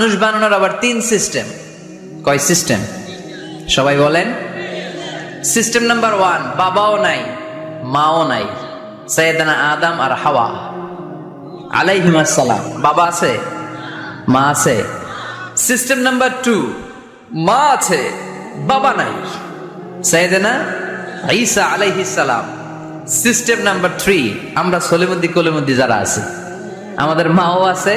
মানুষ বানানোর আবার তিন সিস্টেম কয় সিস্টেম সবাই বলেন। সিস্টেম নাম্বার ওয়ান বাবাও নাই, মাও নাই। সৈয়দানা আদম আর হাওয়া। আলাইহিমাসালাম বাবা আছে? মা আছে? সিস্টেম নাম্বার টু মা আছে, বাবা নাই। সৈয়দানা ঈসা আলাইহিস সালাম। সিস্টেম নাম্বার থ্রি আমরা সলিমুদ্দি কলিমুদ্দি যারা আছে, আমাদের মাও আছে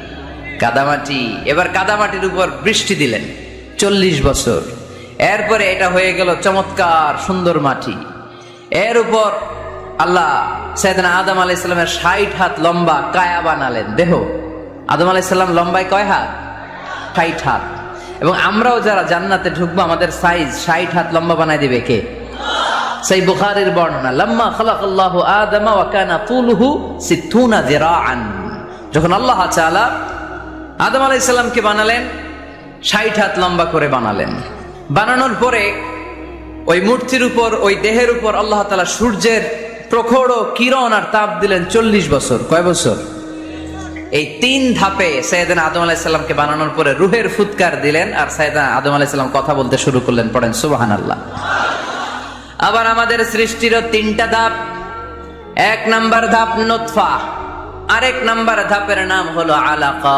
কাদামাটি, এবার কাদামাটির উপর বৃষ্টি দিলেন, চল্লিশ বছর। এরপরে এটা হয়ে গেল চমৎকার সুন্দর মাটি। এর উপর আল্লাহ সৈয়দনা আদম আলাহ ইসলামের ষাট হাত লম্বা কায়া বানালেন। দেহ, আদম আলাহ ইসলাম লম্বায় কয় হাত? ষাট হাত। এবং আমরাও যারা জান্নাতে ঢুকবো, আমাদের সাইজ ষাট হাত লম্বা বানাই দিবে কে? সেই বুখারের বর্ণনা, লম্মা খালাকাল্লাহু আদমা ওয়া কানা তুলুহু সিত্তুনা যিরাআন। যখন আল্লাহ তাআলা আদম আলাইহিস সালামকে বানালেন? ষাট হাত লম্বা করে বানালেন। বানানোর পরে ওই মূর্তির উপর, ওই দেহের উপর আল্লাহ তাআলা সূর্যের প্রখর কিরণ আর তাপ দিলেন চল্লিশ বছর। কয় বছর? এই তিন ধাপে সৈয়দান আদম আলাইসাল্লামকে বানানোর পরে রুহের ফুৎকার দিলেন আর সৈয়দান আদম আলাইসাল্লাম কথা বলতে শুরু করলেন, পড়েন সুবাহান আল্লাহ আবার আমাদের সৃষ্টিরও তিনটা ধাপ। এক নাম্বার ধাপ নোৎফা, আরেক নাম্বার ধাপের নাম হলো আলাকা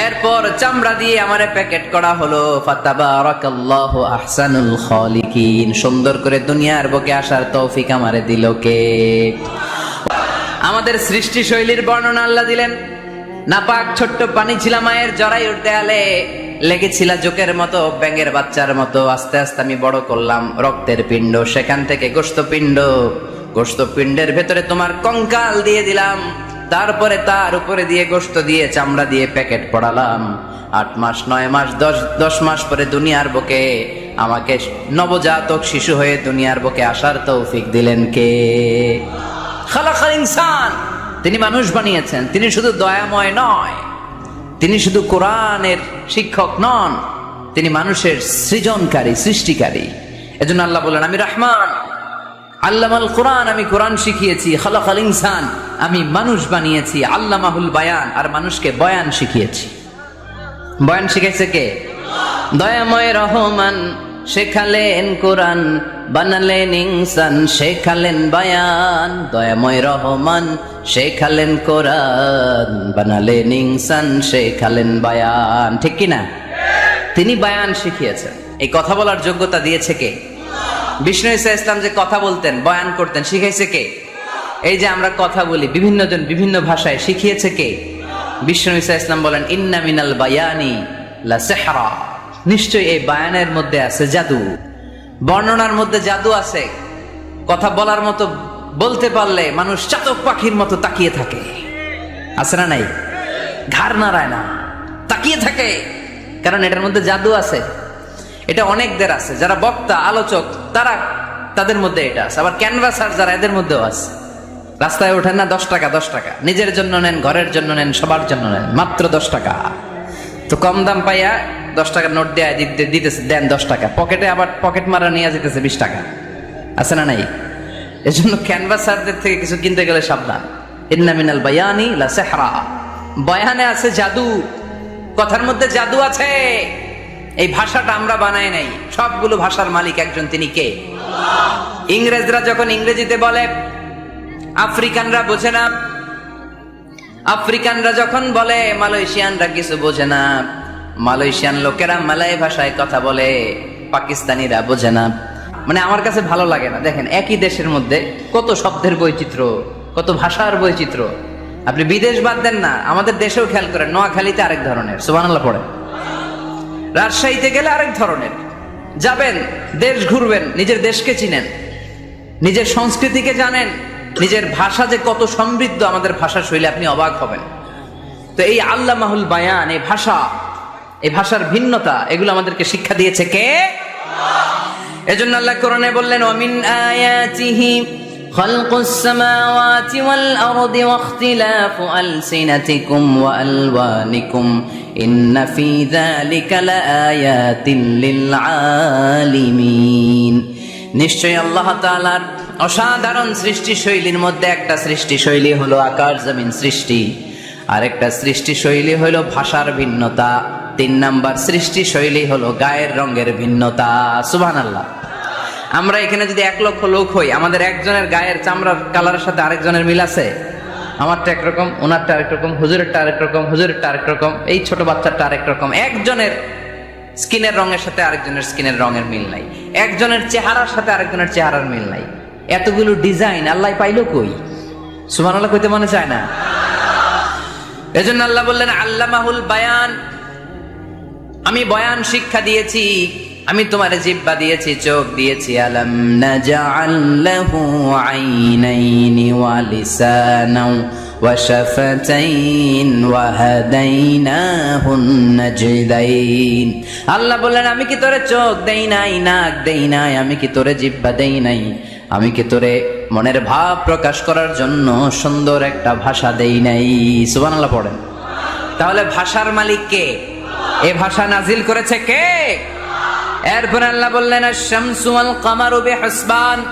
এরপর চামড়া দিয়ে আমারে প্যাকেট করা হলো আহসানুল সুন্দর করে দুনিয়ার বুকে আসার তৌফিক আমারে দিল কে? আমাদের সৃষ্টি শৈলীর বর্ণনা আল্লাহ দিলেন, নাপাক ছোট্ট পানি ছিল মায়ের জরায়ুর দেয়ালে, লেগেছিল জোকের মতো, ব্যাঙের বাচ্চার মতো, আস্তে আস্তে আমি বড় করলাম রক্তের পিণ্ড, সেখান থেকে গোস্ত পিণ্ড গোস্ত পিণ্ডের ভেতরে তোমার কঙ্কাল দিয়ে দিলাম। তারপরে তার উপরে দিয়ে গোস্ত দিয়ে চামড়া দিয়ে প্যাকেট পড়ালাম। আট মাস, নয় মাস, দশ দশ মাস পরে দুনিয়ার বুকে আমাকে নবজাতক শিশু হয়ে দুনিয়ার বুকে আসার তৌফিক দিলেন কে? খালাকাল ইনসান। তিনি মানুষ বানিয়েছেন। তিনি শুধু দয়াময় নয়, তিনি শুধু কোরআনের শিক্ষক নন, তিনি মানুষের সৃজনকারী, সৃষ্টিকারী। এজন্য আল্লাহ বলেন আমি রহমান, আল্লামাল কোরআন, আমি কোরআন শিখিয়েছি, খালাকাল ইনসান। আমি মানুষ বানিয়েছি, আল্লামাহুল বায়ান, আর মানুষকে বয়ান শিখিয়েছি। বয়ান শিখাইছে কে? দয়াময় রহমান, শেখালেন কোরআন, বানালেন ইনসান, শেখালেন বায়ান। দয়াময় রহমান, শেখালেন কোরআন, বানালেন ইনসান, শেখালেন বায়ান। ঠিক কি না তিনি বায়ান শিখিয়েছেন। এই কথা বলার যোগ্যতা দিয়েছে কে? বিষ্ণু ইসা ইসলাম যে কথা বলতেন, বয়ান করতেন, শিখাইছে কে? এই যে আমরা কথা বলি বিভিন্ন জন বিভিন্ন ভাষায়, শিখিয়েছে কে? বিষ্ণু ইসা ইসলাম বলেন, ইন্না মিনাল বায়ানি লা সেহরা। নিশ্চয়ই এই বায়ানের মধ্যে আছে জাদু। বর্ণনার মধ্যে জাদু আছে। কথা বলার মতো বলতে পারলে মানুষ চাতক পাখির মতো তাকিয়ে থাকে। আছে না নাই? ঘাড় নাড়ায় না। তাকিয়ে থাকে। কারণ এটার মধ্যে জাদু আছে। এটা অনেকদের আছে। যারা বক্তা, আলোচক, তারা তাদের মধ্যে এটা আছে। আবার ক্যানভাসার যারা, এদের মধ্যেও আছে। রাস্তায় ওঠেন না, দশ টাকা দশ টাকা। নিজের জন্য নেন, ঘরের জন্য নেন, সবার জন্য নেন, মাত্র দশ টাকা। তো কম দাম পাইয়া দশ টাকার নোট দেয় দিতে- দিতেছে, দেন দশ টাকা। পকেটে আবার পকেট মারা নিয়ে যেতেছে বিশ টাকা। আছে না নাই? এজন্য ক্যানভাসারদের থেকে কিছু কিনতে গেলে সাবধান। ইন্না মিনাল বায়ানি লা বয়ানে আছে জাদু। কথার মধ্যে জাদু আছে। এই ভাষাটা আমরা বানাই নাই। সবগুলো ভাষার মালিক একজন, তিনি কে? ইংরেজরা যখন ইংরেজিতে বলে আফ্রিকানরা বোঝে না। আফ্রিকানরা যখন বলে, মালয়েশিয়ানরা কিছু বোঝে না। মালয়েশিয়ান লোকেরা মালয় ভাষায় কথা বলে, পাকিস্তানিরা বোঝে না। মানে আমার কাছে ভালো লাগে না। দেখেন, একই দেশের মধ্যে কত শব্দের বৈচিত্র্য, কত ভাষার বৈচিত্র্য। আপনি বিদেশ বাদ দেন না, আমাদের দেশেও খেয়াল করেন, নোয়াখালীতে আরেক ধরনের, সুবহানাল্লাহ পড়ে রাজশাহীতে গেলে আরেক ধরনের। যাবেন, দেশ ঘুরবেন, নিজের দেশকে চিনেন, নিজের সংস্কৃতিকে জানেন নিজের ভাষা যে কত সমৃদ্ধ আমাদের ভাষা শৈলী আপনি অবাক হবেন তো এই আল্লাহ মাহুল বায়ান এই ভাষা এই ভাষার ভিন্নতা এগুলো আমাদেরকে শিক্ষা দিয়েছে কে এজন্য আল্লাহ কোরআনে বললেন ওমিন আয়াতিহি خلق السماوات والأرض واختلاف ألسنتكم وألوانكم إن في ذلك لآيات للعالمين নিশ্চয়ই আল্লাহ তাআলার অসাধারণ সৃষ্টি শৈলীর মধ্যে একটা সৃষ্টি শৈলী হলো আকাশ জমিন সৃষ্টি আর একটা সৃষ্টি শৈলী হলো ভাষার ভিন্নতা, তিন নাম্বার সৃষ্টি শৈলী হলো গায়ের রঙের ভিন্নতা। সুবহানাল্লাহ। আমরা এখানে যদি এক লক্ষ লোক হই, আমাদের একজনের গায়ের চামড়ার কালারের সাথে আরেকজনের মিল আছে? আমারটা একরকম ওনারটা আরেক রকম, হুজুরেরটা আরেক রকম, হুজুরেরটা আরেক রকম, এই ছোট বাচ্চাটা আরেক রকম। একজনের স্কিনের রঙের সাথে আরেকজনের স্কিনের রঙের মিল নাই। একজনের চেহারার সাথে আরেকজনের চেহারার মিল নাই। এতগুলো ডিজাইন আল্লাহ পাইলো কই? সুমান আল্লাহ কইতে মনে চায় না? এজন্য আল্লাহ বললেন, আল্লামাহুল বায়ান, আমি বয়ান শিক্ষা দিয়েছি, আমি তোমার জিব্বা দিয়েছি, চোখ দিয়েছি। আলম নাজআল লাহু আইনাইনি ওয়া লিসানাও ওয়া শাফাতাইন ওয়া হাদাইনাহুন নাজদাইন। আল্লাহ বললেন, আমি কি তোরে চোখ দেই নাই, নাক দেই নাই? আমি কি তোরে জিব্বা দেই নাই? আমি কি তোরে মনের ভাব প্রকাশ করার জন্য সুন্দর একটা ভাষা দেই নাই? সুবহানাল্লাহ পড়েন। তাহলে ভাষার মালিক কে? এ ভাষা নাজিল করেছে কে? এরপর আল্লাহ বললেন শামসু আল কামারু বিহসবান।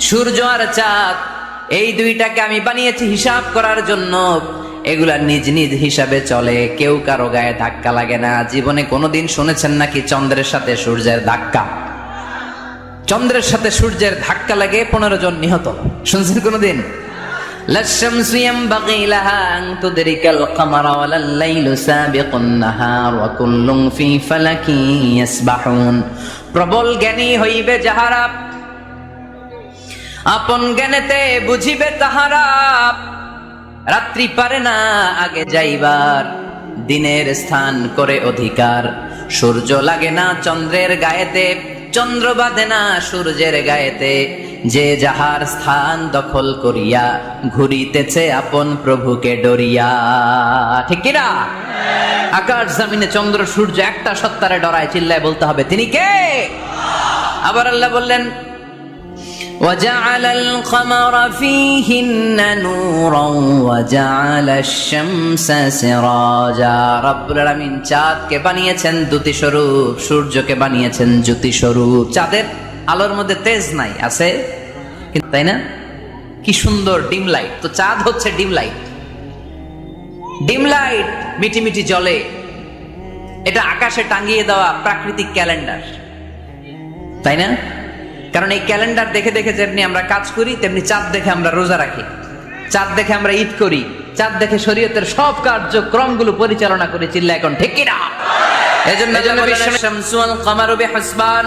সূর্য আর চাঁদ, এই দুইটাকে আমি বানিয়েছি হিসাব করার জন্য। এগুলা নিজ নিজ হিসাবে চলে। কেউ কারও গায়ে ধাক্কা লাগে না। জীবনে কোনোদিন শুনেছেন নাকি চন্দ্রের সাথে সূর্যের ধাক্কা? চন্দ্রের সাথে সূর্যের ধাক্কা লাগে পনেরো জন নিহত। শুনছেন কোনোদিন? প্রবল জ্ঞানী হইবে যাহারা। আপন জ্ঞানেতে বুঝিবে তাহারা। রাত্রি পারে না আগে যাইবার। দিনের স্থান করে অধিকার। সূর্য লাগে না চন্দ্রের গায়েতে। চন্দ্র বাঁধে না সূর্যের গায়েতে। যে যাহার স্থান দখল করিয়া ঘুরিতেছে আপন প্রভুকে ডরিয়া। ঠিক কিনা? আকাশ জমিনে চন্দ্র সূর্য একটা সত্তারে ডরায়, চিল্লায় বলতে হবে, তিনি কে? আবার আল্লাহ বললেন وجعل القمر فيهن نورا وجعل الشمس سراجا রব্বুল আলামিন চাঁদকে বানিয়েছেন দ্যুতি স্বরূপ সূর্যকে বানিয়েছেন জ্যোতি স্বরূপ চাঁদের আলোর মধ্যে তেজ নাই আছে কিন্তু তাই না কি সুন্দর ডিম লাইট তো চাঁদ হচ্ছে ডিম লাইট ডিম লাইট মিটি মিটি জলে এটা আকাশে টাঙ্গিয়ে দেওয়া প্রাকৃতিক ক্যালেন্ডার তাই না কারণ এই ক্যালেন্ডার দেখে দেখে যেমনি আমরা কাজ করি তেমনি চাঁদ দেখে আমরা রোজা রাখি। চাঁদ দেখে আমরা ঈদ করি চাঁদ দেখে শরীয়তের সব কার্যক্রমগুলো পরিচালনা করে চিল্লা এখন ঠিক কিনা? এজন্য শামসুল কামারু বিহসবান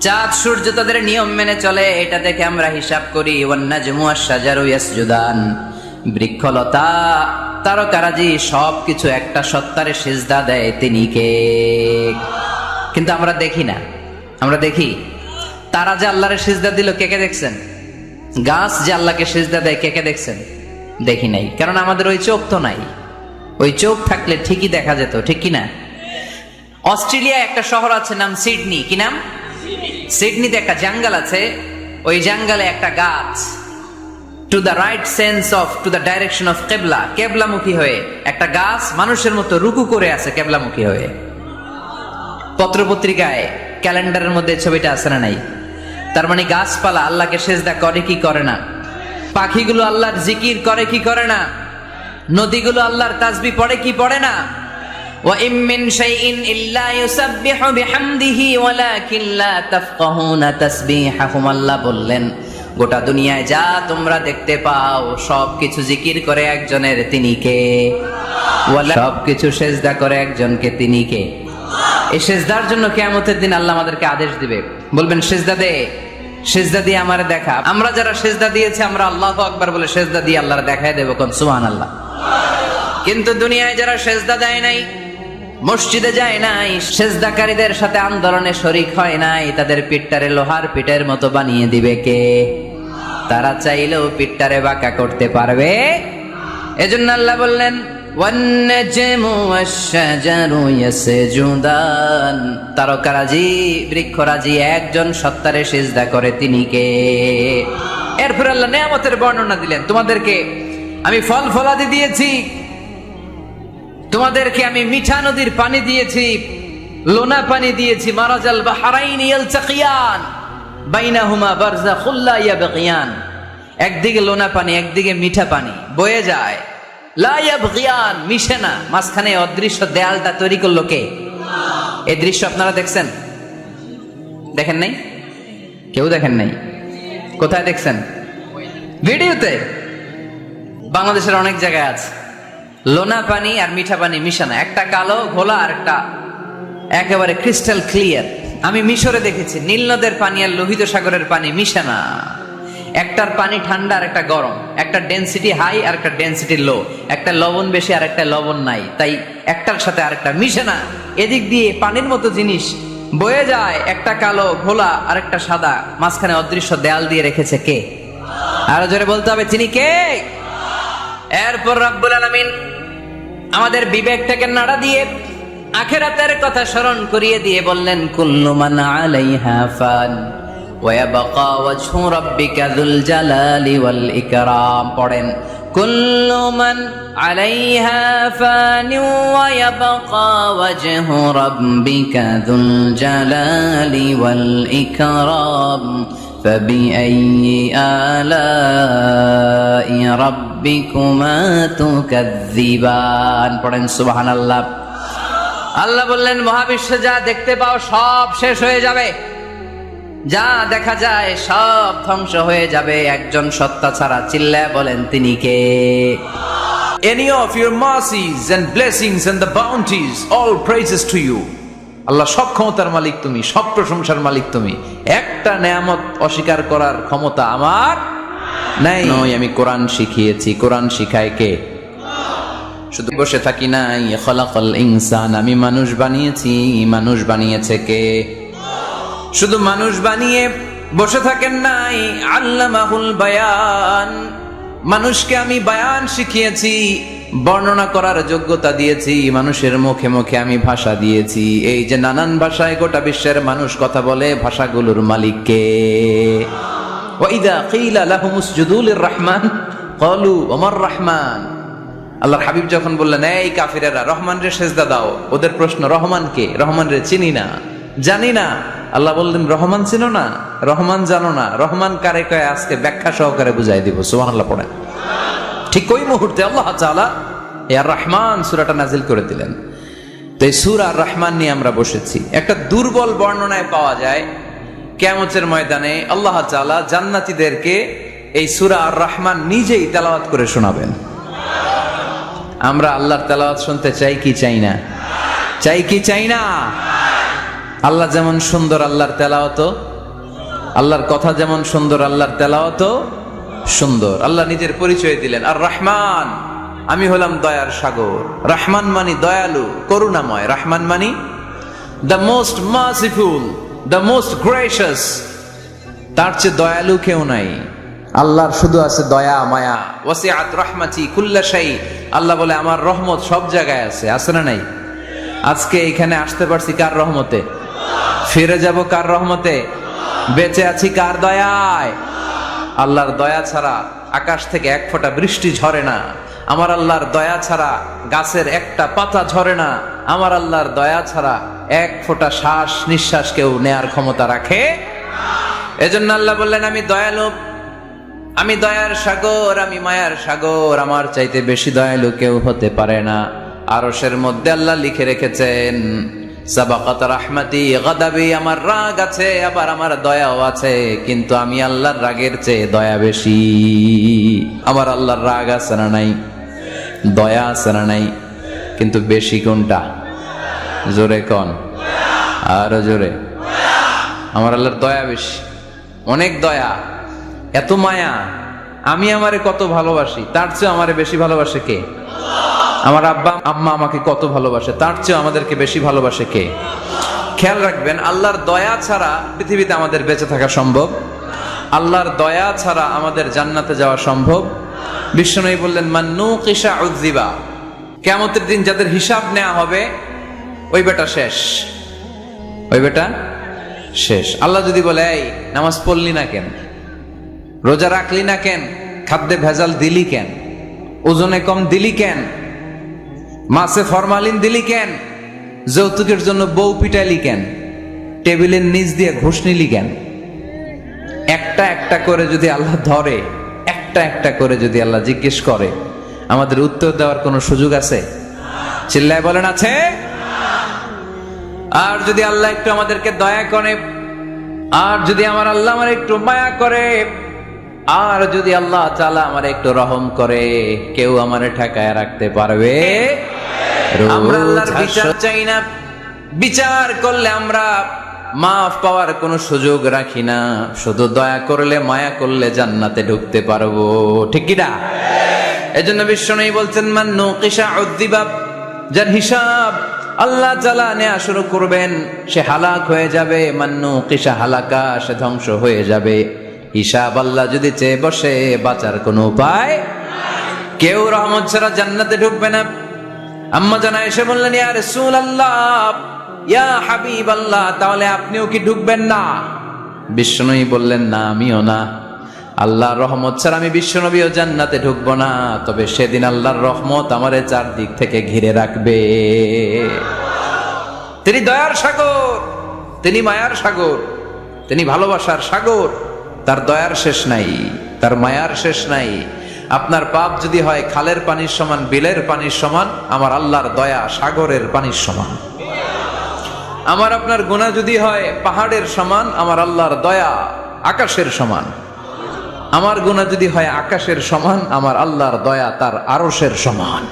চাঁদ সূর্য তাদের নিয়ম মেনে চলে এটা দেখে আমরা হিসাব করি ওয়ান্নাজমু আশ-শাজারু ইয়াসজুদান। বৃক্ষলতা তারকারাজি সবকিছু একটা সত্তারে সিজদা দেয় তিনি কে? কিন্তু আমরা দেখি না। আমরা দেখি তারা যে আল্লাহরে সিজদা দিল, কে কে দেখছেন? গাছ যে আল্লাহকে সিজদা দেয়, কে কে দেখছেন? দেখি নাই, কারণ আমাদের ওই চোখ তো নাই। ওই চোখ থাকলে ঠিকই দেখা যেত, ঠিক কি না অস্ট্রেলিয়া একটা শহর আছে, নাম সিডনি, কি নাম? সিডনিতে একটা জঙ্গল আছে, ওই জঙ্গলে একটা গাছ। To the right sense of to the direction of কেবলা, কেবলামুখী হয়ে একটা গাছ মানুষের মতো রুকু করে আছে কেবলামুখী হয়ে। পত্রপত্রিকায়, ক্যালেন্ডারের মধ্যে ছবিটা আছে না নাই? তার মানে গাছপালা আল্লাহকে সেজদা করে কি করে না পাখিগুলো আল্লাহর জিকির করে কি করে না নদীগুলো আল্লাহর তাসবি পড়ে কি পড়ে না وإن من شيء إلا يسبح بحمده ولكن لا تفقهون تسبيحهم আল্লাহ বললেন গোটা দুনিয়ায় যা তোমরা দেখতে পাও সব কিছু জিকির করে একজনের তিনি কে সব কিছু সেজদা করে একজনকে তিনি কে এই সেজদার জন্য কেয়ামতের দিন আল্লাহ আমাদেরকে আদেশ দিবে বলবেন, সেজদা দে, সেজদা দিয়ে আমার দেখা। আমরা যারা সেজদা দিয়েছি, আমরা আল্লাহ আকবার বলে সেজদা দিয়ে আল্লাহর দেখায় দেবো কোন? সুহান আল্লাহ কিন্তু দুনিয়ায় যারা সেজদা দেয় নাই, মসজিদে যায় নাই, সেজদাকারীদের সাথে আন্দোলনে শরিক হয় নাই, তাদের পিঠটারে লোহার পিঠের মতো বানিয়ে দিবে কে? তারা চাইলেও পিঠটারে বাঁকা করতে পারবে। এজন্য আল্লাহ বললেন والنجم والشجر يسجدان তারকারাজি বৃক্ষরাজি একজন সত্তারে সিজদা করে তিনি কে এরপর আল্লাহ নেয়ামতের বর্ণনা দিলেন তোমাদেরকে আমি ফল ফলাদি দিয়েছি তোমাদেরকে আমি মিঠা নদীর পানি দিয়েছি লোনা পানি দিয়েছি মারাজাল বা হারাইন ইয়ালচাকিয়ান বাইনাহুমা বারজাখুল্লা ইয়াবগিয়ান একদিকে লোনা পানি একদিকে মিঠা পানি বয়ে যায় লা ইয়াবগিয়ান, মিশে না। মাঝখানে অদৃশ্য দেয়ালটা তৈরি করল কে? এই দৃশ্য আপনারা দেখছেন? দেখেন নাই? কেউ দেখেন নাই? কোথায় দেখছেন? ভিডিওতে? বাংলাদেশের অনেক জায়গায় আছে। লোনা পানি আর মিঠা পানি মিশানো একটা কালো, ঘোলা আর একটা একেবারে ক্রিস্টাল ক্লিয়ার আমি মিশরে দেখেছি। নীল নদের পানি আর লোহিত সাগরের পানি মিশানা একটার পানি ঠান্ডা আর একটা গরম। একটা ডেন্সিটি হাই আর একটা ডেন্সিটি লো একটা লবণ বেশি আর একটা লবণ নাই। তাই একটার সাথে আরেকটা মিশে না। এদিক দিয়ে পানির মতো জিনিস বয়ে যায়, একটা কালো, ঘোলা, আর একটা সাদা। মাঝখানে অদৃশ্য দেয়াল দিয়ে রেখেছে কে? আরও জোরে বলতে হবে তিনি কে? এরপর রব্বুল আলামিন আমাদের বিবেকটাকে নাড়া দিয়ে আখেরাতের কথা স্মরণ করিয়ে দিয়ে বললেন, কুল্লু মান আলাইহা ফান। ওয়াবাকা ওয়াজহু রাব্বিকা যুল জালালি ওয়াল ইকরাম পড়েন কুল্লু মান আলাইহা ফান ওয়াবাকা ওয়াজহু রাব্বিকা যুল জালালি ওয়াল ইকরাম فبأي آلاء ربكما تكذبان পড়েন সুবহানাল্লাহ আল্লাহ বললেন মহাবিশ্বে যা দেখতে পাও সব শেষ হয়ে যাবে যা দেখা যায় সব ধ্বংস হয়ে যাবে একজন সত্তা ছাড়া চিল্লায় বলেন তিনি কে? Any of your mercies and blessings and the bounties, all praises to you. আল্লাহ সব ক্ষমতার মালিক তুমি সব প্রশংসার মালিক তুমি। একটা নেয়ামত অস্বীকার করার ক্ষমতা আমার নাই। নয় আমি কোরআন শিখিয়েছি। কোরআন শিখায় কে? শুধু বসে থাকি নাই। খলাকল ইনসান আমি মানুষ বানিয়েছি। মানুষ বানিয়েছে কে? শুধু মানুষ বানিয়ে বসে থাকেন নাই, আল্লামাহুল বায়ান। মানুষকে আমি বায়ান শিখিয়েছি, বর্ণনা করার যোগ্যতা দিয়েছি, মানুষের মুখে মুখে আমি ভাষা দিয়েছি। এই যে নানান ভাষায় গোটা বিশ্বের মানুষ কথা বলে, ভাষাগুলোর মালিককে ওয়াইদা কিলা লাহুম উসজুদু লিররহমান, ক্বালু ওমার রহমান? আল্লাহর হাবিব যখন বললেন, এই কাফিরেরা রহমান রে সেজদা দাও। ওদের প্রশ্ন, রহমান কে? রহমান রে চিনি না? জানি না। আল্লাহ বললেন, রহমান ছিল না? রহমান জানো না? রহমান কারে কয়ে? আজকে ব্যাখ্যা সহকারে বুঝাই দিব। সুবহান আল্লাহ পড়েন। ঠিক ওই মুহূর্তে আল্লাহ তাআলা ইয়ার রহমান সুরাটা নাজিল করে দিলেন। তো এই সূরা আর রহমান নিয়ে আমরা বসেছি। একটা দুর্বল বর্ণনায় পাওয়া যায়, কেয়ামতের ময়দানে আল্লাহ তাআলা জান্নাতীদেরকে এই সুরা আর রহমান নিজেই তেলাওয়াত করে শোনাবেন। আমরা আল্লাহর তেলাওয়াত শুনতে চাই কি চাই না? চাই কি চাই না? আল্লাহ যেমন সুন্দর, আল্লাহর তেলাওয়াত। আল্লাহর কথা যেমন সুন্দর, আল্লাহর তেলাওয়াত সুন্দর। আল্লাহ নিজের পরিচয় দিলেন। আর রহমান, আমি হলাম দয়ার সাগর। রহমান মানি দয়ালু, করুণাময়। রহমান মানি the most merciful the most gracious তার চেয়ে দয়ালু কেউ নাই। আল্লাহর শুধু আছে দয়া, মায়া। ওয়াসিআত রহমাতি কুল্লা শাই। আল্লাহ বলে, আমার রহমত সব জায়গায় আছে। আছে না নাই? আজকে এখানে আসতে পারছি কার রহমতে? ফিরে যাব কার রহমতে? বেঁচে আছি কার দয়ায়? আল্লাহর দয়া ছাড়া আকাশ থেকে এক ফোঁটা বৃষ্টি ঝরে না। আমার আল্লাহর দয়া ছাড়া গাছের একটা পাতা ঝরে না। আমার আল্লাহর দয়া ছাড়া এক ফোঁটা শ্বাস নিঃশ্বাস কেউ নেয়ার ক্ষমতা রাখে? এজন্য আল্লাহ বললেন, আমি দয়ালু। আমি দয়ার সাগর, আমি মায়ার সাগর। আমার চাইতে বেশি দয়ালু কেউ হতে পারে না। আরসের মধ্যে আল্লাহ লিখে রেখেছেন সাবাকাত রাহমাতি, গাদাবি, আমার রাগ আছে, আবার আমার দয়াও আছে, কিন্তু আমি আল্লাহর রাগের চেয়ে দয়া বেশি। আমার আল্লাহর রাগ আছে না নাই? দয়া আছে না নাই? কিন্তু বেশি কোনটা? জোরে কন? আরও জোরে। আমার আল্লাহর দয়া বেশি। অনেক দয়া। এত মায়া। আমি আমারে কত ভালোবাসি। তার চেয়ে আমারে বেশি ভালোবাসে কে? আমার আব্বা, আম্মা আমাকে কত ভালোবাসে, তার চেয়ে আমাদেরকে বেশি ভালোবাসে কে? খেয়াল রাখবেন, আল্লাহর দয়া ছাড়া পৃথিবীতে আমাদের বেঁচে থাকা সম্ভব। আল্লাহর দয়া ছাড়া আমাদের জান্নাতে যাওয়া সম্ভব। বিষ্ণু বললেন, মান্নু কিসা উদ্দিবা কেমতের দিন যাদের হিসাব নেওয়া হবে, ওই বেটা শেষ। ওই বেটা শেষ। আল্লাহ যদি বলে, এই, নামাজ পড়লি না কেন? রোজা রাখলি না কেন? খাদ্যে ভেজাল দিলি কেন? ওজনে কম দিলি কেন? মাছে ফরমালিন দিলি কেন? যৌতুকের জন্য বউ পিটাইলি কেন? টেবিলের নিচ দিয়ে ঘুষ নিলি কেন? একটা একটা করে যদি আল্লাহ ধরে, একটা একটা করে যদি আল্লাহ জিজ্ঞেস করে, আমাদের উত্তর দেওয়ার কোনো সুযোগ আছে? চিল্লায় বলেন, আছে? আর যদি আল্লাহ একটু আমাদেরকে দয়া করে, আর যদি আমার আল্লাহ আমার একটু মায়া করে আর যদি আল্লাহ তাআলা আমার একটু রহম করে কেউ আমার ঠেকায় রাখতে পারবে? আমরা আল্লাহর বিচার চাই না। বিচার করলে আমরা মাফ পাওয়ার কোনো সুযোগ রাখি না। শুধু দয়া করলে মায়া করলে জান্নাতে ঢুকতে পারব। ঠিক কি না? এজন্য বিশ্বনবী বলছেন মান নকিশা উদ্দিবাব যার হিসাব আল্লাহ তাআলা নেয়া শুরু করবেন সে হালাক হয়ে যাবে। মান্নু কিসা হালাকা সে ধ্বংস হয়ে যাবে। হিসাব আল্লাহ যদি চেয়ে বসে, বাঁচার কোনো উপায় কেউ রহমত ছাড়া জান্নাতে ঢুকবে না। আম্মা জানা এসে বললেন, ইয়া রাসূল আল্লাহ ইয়া হাবিব আল্লাহ তাহলে আপনিও কি ঢুকবেন না? বিষ্ণুই বললেন, না, আমিও না। আল্লাহর রহমত ছাড়া আমি বিশ্বনবীও জান্নাতে ঢুকবো না। তবে সেদিন আল্লাহর রহমত আমারে চারদিক থেকে ঘিরে রাখবে। তিনি দয়ার সাগর, তিনি মায়ার সাগর, তিনি ভালোবাসার সাগর। তার দয়ার শেষ নাই, তার মায়ার শেষ নাই। আপনার পাপ যদি হয়, খালের পানির সমান, বিলের পানির সমান, আমার আল্লাহর দয়া সাগরের পানির সমান। আমার আপনার গুণা যদি হয়, পাহাড়ের সমান, আমার আল্লাহর দয়া আকাশের সমান। আমার গুণা যদি হয়, আকাশের সমান, আমার আল্লাহর দয়া তার আরশের সমান।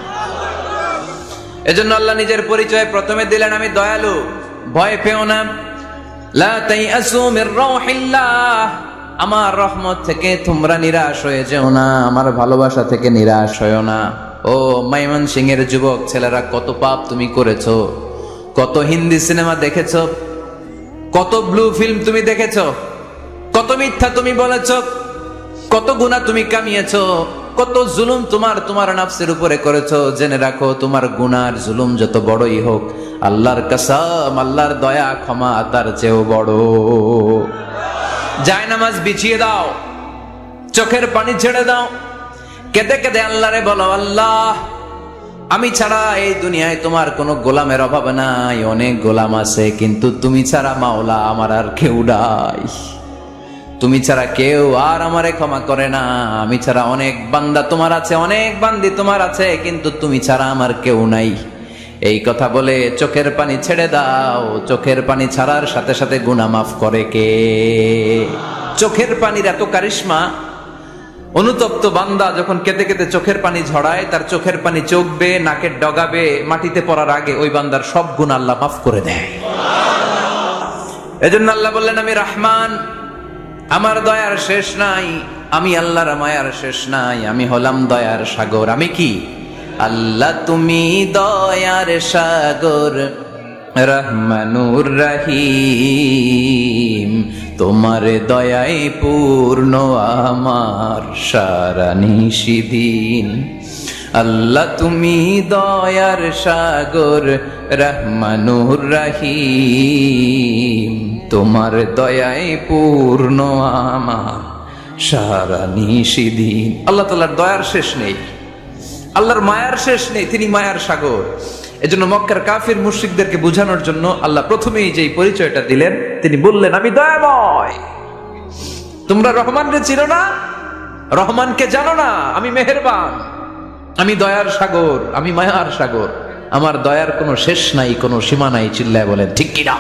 এজন্য আল্লাহ নিজের পরিচয় প্রথমে দিলেন, আমি দয়ালু, ভয় পেও না। লা তাইয়াসু মির রাউহিল্লাহ। আমার রহমত থেকে তোমরা নিরাশ হয়ে যেও না, আমার ভালোবাসা থেকে নিরাশ হয়েও না। ও মাইমন সিং এর যুবক, ছেলেরা, কত পাপ তুমি করেছ, কত হিন্দি সিনেমা দেখেছ, কত ব্লু ফিল্ম তুমি দেখেছ, কত মিথ্যা তুমি বলেছ, কত গুণা তুমি কামিয়েছো, কত জুলুম তোমার তোমার নাফসের উপরে করেছ। জেনে রাখো, তোমার গুনার জুলুম যত বড়ই হোক, আল্লাহর কাসাম, আল্লাহর দয়া, ক্ষমা তার চেয়েও বড়। যায় নামাজ বিছিয়ে দাও। চোখের পানি ছেড়ে দাও। কেঁদে কেঁদে আল্লাহরে বলো, আল্লাহ, আমি ছাড়া এই দুনিয়ায় তোমার কোনো গোলামের অভাব নাই। অনেক গোলাম আছে, কিন্তু তুমি ছাড়া মাওলা আমার আর কেউ নাই। তুমি ছাড়া কেউ আর আমারে ক্ষমা করে না। আমি ছাড়া অনেক বান্দা তোমার আছে, অনেক বান্দি তোমার আছে, কিন্তু তুমি ছাড়া আমার কেউ নাই। এই কথা বলে চোখের পানি ছেড়ে দাও। চোখের পানি ছাড়ার সাথে সাথে গুনাহ মাফ করে কে? চোখের পানির এত কারিশমা। অনুতপ্ত বান্দা যখন কেঁদে কেঁদে চোখের পানি ঝড়ায়, তার চোখের পানি চোখবে, নাকের ডগাবে, মাটিতে পড়ার আগে ওই বান্দার সব গুণ আল্লাহ মাফ করে দেয়। এজন্য আল্লাহ বললেন, আমি রহমান, আমার দয়ার শেষ নাই। আমি আল্লাহর মায়ার শেষ নাই। আমি হলাম দয়ার সাগর। আমি কি? আল্লাহ তুমি দয়ার সাগর, রহমানুর রহিম। তোমার দয়াই পূর্ণ আমার সারা নিশিদিন। আল্লাহ তুমি দয়ার সাগর, রহমানুর রহিম। তোমার দয়ায় পূর্ণ আমার সারা নিশিদিন। আল্লাহ তালার দয়ার শেষ নেই। আল্লাহর মায়ার শেষ নেই, তিনি মায়ার সাগর। এজন্য মক্কার কাফির মুশরিকদেরকে বোঝানোর জন্য আল্লাহ প্রথমেই যেই পরিচয়টা দিলেন, তিনি বললেন, আমি দয়াময়। তোমরা রহমানকে চিনো না, রহমানকে জানো না, আমি মেহেরবান। আমি দয়ার সাগর, আমি মায়ার সাগর। আমার দয়ার কোনো শেষ নাই, কোনো সীমা নাই, চিল্লায় বলেন, ঠিক কিনা